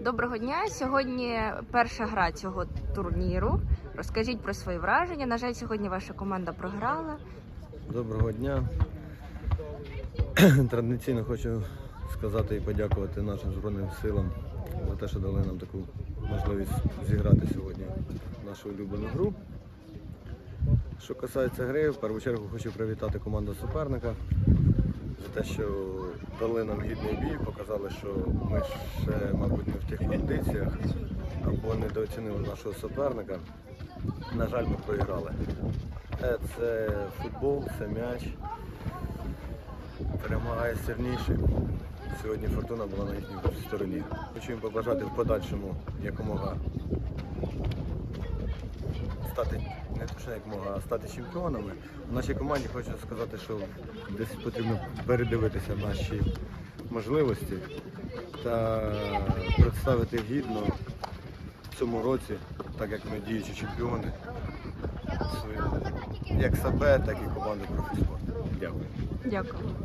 Доброго дня. Сьогодні перша гра цього турніру. Розкажіть про свої враження. На жаль, сьогодні ваша команда програла. Доброго дня. Традиційно хочу сказати і подякувати нашим Збройним силам за те, що дали нам таку можливість зіграти сьогодні нашу улюблену гру. Що касається гри, в першу чергу хочу привітати команду суперника за те, що дали нам гідний бій, показали, що ми ще, мабуть, не в тих кондиціях або недооцінили нашого суперника. На жаль, ми проіграли. Е, Це футбол, це м'яч. Перемагає сильніший. Сьогодні фортуна була на їхній стороні. Хочу їм побажати в подальшому якомога стати не то, що якомога, а стати чемпіонами. В нашій команді хочу сказати, що десь потрібно передивитися наші можливості та представити гідно в цьому році, так як ми діючі чемпіони, як себе, так і команду профіспорту. Дякую. Дякую.